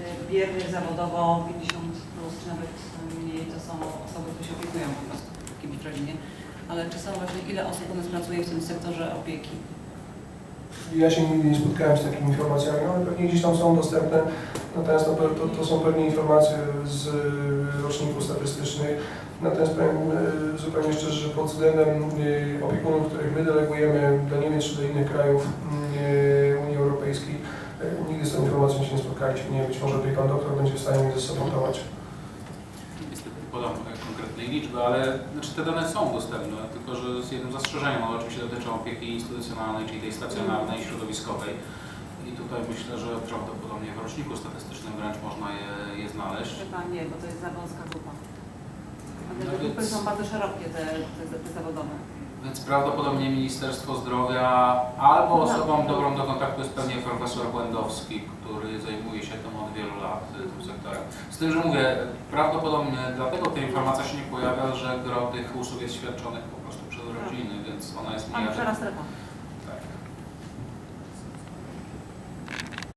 y, biernych zawodowo 50 plus, nawet mniej, to są osoby, które się opiekują po prostu kimś rodzinie. Ale czy są właśnie, ile osób u nas pracuje w tym sektorze opieki? Ja się nigdy nie spotkałem z takimi informacjami, ale pewnie gdzieś tam są dostępne. Natomiast no, to, to są pewnie informacje z roczników statystycznych. Natomiast powiem e, zupełnie szczerze, że pod względem opiekunów, których my delegujemy do Niemiec czy do innych krajów e, Unii Europejskiej, e, nigdy z tą informacją się nie spotkaliśmy. Nie być może tutaj Pan doktor będzie w stanie sobą dawać. Niestety nie podam konkretnej liczby, ale znaczy te dane są dostępne, tylko że z jednym zastrzeżeniem, one oczywiście dotyczą opieki instytucjonalnej, czyli tej stacjonarnej, środowiskowej. I tutaj myślę, że prawdopodobnie w roczniku statystycznym wręcz można je, je znaleźć. Chyba nie, bo to jest za wąska grupa. A te No grupy więc- są bardzo szerokie, te, te, te zawodowe. Więc prawdopodobnie Ministerstwo Zdrowia albo No. osobą dobrą do kontaktu jest pewnie profesor Błędowski, który zajmuje się tym od wielu lat, tym sektorem. Z tym, że mówię, prawdopodobnie dlatego ta informacja się nie pojawia, że gro tych usług jest świadczonych po prostu przez rodziny, więc ona jest mniej.